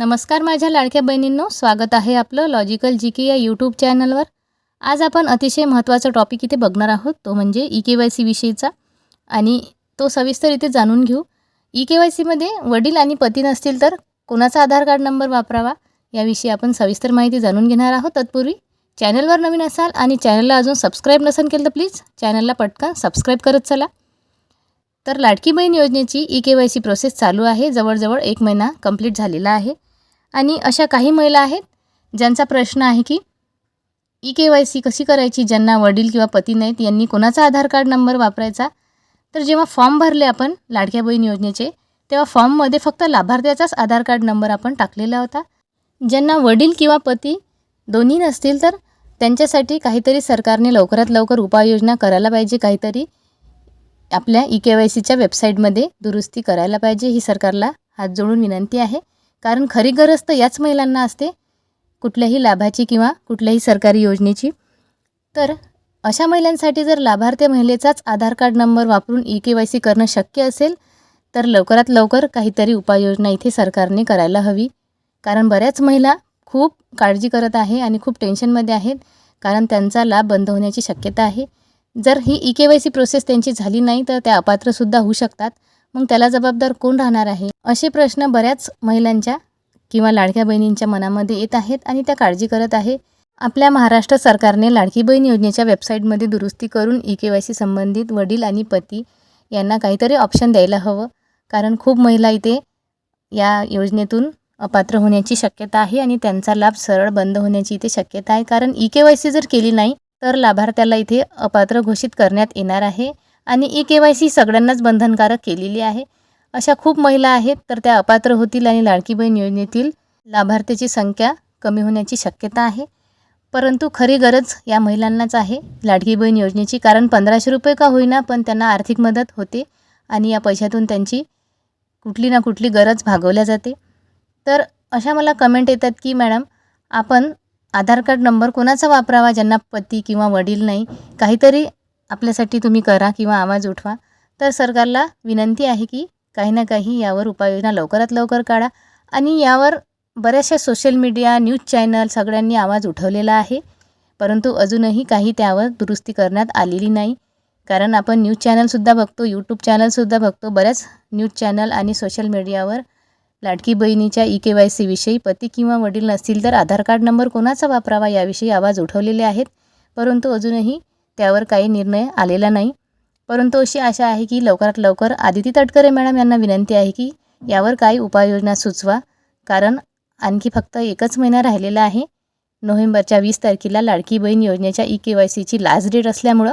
नमस्कार माझ्या लाडक्या बहिणींनो स्वागत आहे आपलं लॉजिकल जी के या यूट्यूब चॅनलवर आज आपण अतिशय महत्त्वाचा टॉपिक इथे बघणार आहोत तो म्हणजे ई के वाय सी विषयीचा. आणि तो सविस्तर इथे जाणून घेऊ. ई के वाय सीमध्ये वडील आणि पती नसतील तर कोणाचा आधार कार्ड नंबर वापरावा याविषयी आपण सविस्तर माहिती जाणून घेणार आहोत तत्पूर्वी. चॅनलवर नवीन असाल आणि चॅनलला अजून सबस्क्राईब नसेल केलं तर प्लीज चॅनलला पटकन सबस्क्राईब करत चला. तर लाडकी बहीण योजनेची e K Y C process चालू आहे जवळजवळ एक महिना कंप्लीट झालेला आहे. आणि अशा काही महिला आहेत ज्यांचा प्रश्न आहे की ई के वाय सी कशी करायची? ज्यांना वडील किंवा पती नाहीत यांनी कोणाचा आधार कार्ड नंबर वापरायचा? तर जेव्हा फॉर्म भरले आपण लाडक्या बहीण योजनेचे तेव्हा फॉर्ममध्ये फक्त लाभार्थ्याचाच आधार कार्ड नंबर आपण टाकलेला होता. ज्यांना वडील किंवा पती दोन्ही नसतील तर त्यांच्यासाठी काहीतरी सरकारने लवकरात लवकर उपाययोजना करायला पाहिजे. काहीतरी आपल्या ई के वाय सीच्या वेबसाईटमध्ये दुरुस्ती करायला पाहिजे. ही सरकारला हात जोडून विनंती आहे. कारण खरी गरज तर याच महिलांना असते कुठल्याही लाभाची किंवा कुठल्याही सरकारी योजनेची. तर अशा महिलांसाठी जर लाभार्थी महिलेचाच आधार कार्ड नंबर वापरून ई के वाय सी करणं शक्य असेल तर लवकरात लवकर काहीतरी उपाययोजना इथे सरकारने करायला हवी. कारण बऱ्याच महिला खूप काळजी करत आहे आणि खूप टेन्शनमध्ये आहेत कारण त्यांचा लाभ बंद होण्याची शक्यता आहे. जर ही e K Y C process त्यांची झाली नाही तर त्या अपात्रसुद्धा होऊ शकतात. मग त्याला जबाबदार कोण राहणार आहे? असे प्रश्न बऱ्याच महिलांच्या किंवा लाडक्या बहिणींच्या मनामध्ये येत आहेत आणि त्या काळजी करत आहे. आपल्या महाराष्ट्र सरकारने लाडकी बहीण योजनेच्या वेबसाईटमध्ये दुरुस्ती करून ई के वाय सी संबंधित वडील आणि पती यांना काहीतरी ऑप्शन द्यायला हवं. कारण खूप महिला इथे या योजनेतून अपात्र होण्याची शक्यता आहे आणि त्यांचा लाभ सरळ बंद होण्याची इथे शक्यता आहे. कारण ई के वाय सी जर केली नाही तर लाभार्थ्याला इथे अपात्र घोषित करण्यात येणार आहे. आणि ई के वाय सी सगळ्यांनाच बंधनकारक केलेली आहे. अशा खूप महिला आहेत तर त्या अपात्र होतील आणि लाडकी बहीण योजनेतील लाभार्थ्याची संख्या कमी होण्याची शक्यता आहे. परंतु खरी गरज या महिलांनाच आहे. लाडकी बहीण योजनेची कारण पंधराशे रुपये का होईना पण त्यांना आर्थिक मदत होते आणि या पैशातून त्यांची कुठली ना कुठली गरज भागवल्या जाते. तर अशा मला कमेंट येतात की मॅडम आपण आधार कार्ड नंबर कोणाचा वापरावा? ज्यांना पती किंवा वडील नाही काहीतरी आपल्यासाठी तुम्ही करा किंवा आवाज उठवा तर सरकारला विनंती आहे की काही ना काही यावर उपाययोजना लवकरात लवकर काढा. आणि यावर बऱ्याचशा सोशल मीडिया न्यूज चॅनल सगळ्यांनी आवाज उठवलेला आहे. परंतु अजूनही काही त्यावर दुरुस्ती करण्यात आलेली नाही. कारण आपण न्यूज चॅनलसुद्धा बघतो यूट्यूब चॅनलसुद्धा बघतो बऱ्याच न्यूज चॅनल आणि सोशल मीडियावर लाडकी बहिणीच्या ई के वाय सीविषयी पती किंवा वडील नसतील तर आधार कार्ड नंबर कोणाचा वापरावा याविषयी आवाज उठवलेले आहेत. परंतु अजूनही त्यावर काही निर्णय आलेला नाही. परंतु अशी आशा आहे की लवकरात लवकर आदिती तटकरे मॅडम यांना विनंती आहे की यावर काही उपाययोजना सुचवा कारण आणखी फक्त एकच महिना राहिलेला आहे. नोव्हेंबरच्या वीस तारखेला लाडकी बहीण योजनेच्या ई के वाय सीची लास्ट डेट असल्यामुळं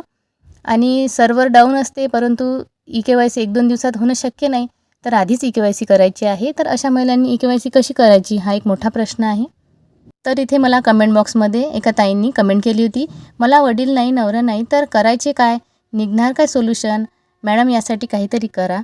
आणि सर्व्हर डाऊन असते परंतु ई के वाय सी एक दोन दिवसात होणं शक्य नाही. तर आधीच ई के वाय सी करायची आहे. तर अशा महिलांनी ई के वाय सी कशी करायची हा एक मोठा प्रश्न आहे. तर इथे मला कमेंट बॉक्समध्ये एका ताईंनी कमेंट केली होती. मला वडील नाही नवरा नाही तर करायचे काय? निघणार काय सोल्युशन मॅडम यासाठी काहीतरी करा.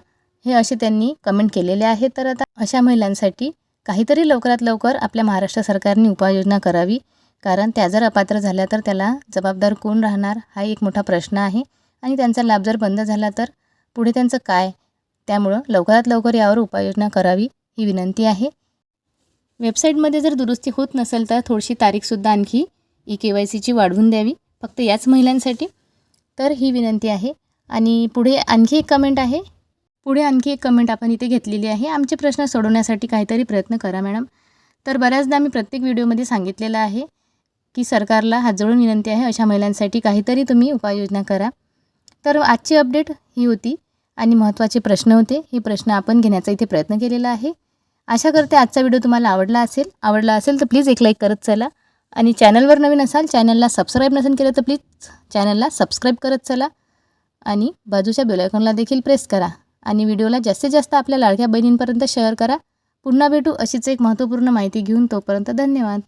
हे असे त्यांनी कमेंट केलेले आहे तर आता अशा महिलांसाठी काहीतरी लवकरात लवकर आपल्या महाराष्ट्र सरकारने उपाययोजना करावी. कारण त्या जर अपात्र झाल्या तर त्याला जबाबदार कोण राहणार? हा एक मोठा प्रश्न आहे. आणि त्यांचा लाभ जर बंद झाला तर पुढे त्यांचं काय? त्यामुळं लवकरात लवकर यावर उपाययोजना करावी ही विनंती आहे. वेबसाईटमध्ये जर दुरुस्ती होत नसेल तर थोडीशी तारीखसुद्धा आणखी ई के वाय सीची वाढवून द्यावी. फक्त याच महिलांसाठी. तर ही विनंती आहे. आणि पुढे आणखी एक कमेंट आहे. पुढे आणखी एक कमेंट आपण इथे घेतलेली आहे. आमचे प्रश्न सोडवण्यासाठी काहीतरी प्रयत्न करा मॅडम. तर बऱ्याचदा मी प्रत्येक व्हिडिओमध्ये सांगितलेलं आहे की सरकारला हात जोडून विनंती आहे. अशा महिलांसाठी काहीतरी तुम्ही उपाययोजना करा. तर आजची अपडेट ही होती आणि महत्त्वाचे प्रश्न होते. हे प्रश्न आपण घेण्याचा इथे प्रयत्न केलेला आहे. आशा करते आजचा व्हिडिओ तुम्हाला आवडला असेल. आवडला असेल तर प्लीज एक लाईक करत चला. आणि चॅनलवर नवीन असाल चॅनलला सबस्क्राईब नसेल केलं तर प्लीज चॅनलला सबस्क्राईब करत चला. आणि बाजूच्या बेलायकॉनला देखील प्रेस करा. आणि व्हिडिओला जास्तीत जास्त आपल्या लाडक्या बहिणींपर्यंत शेअर करा. पुन्हा भेटू अशीच एक महत्त्वपूर्ण माहिती घेऊन तोपर्यंत धन्यवाद.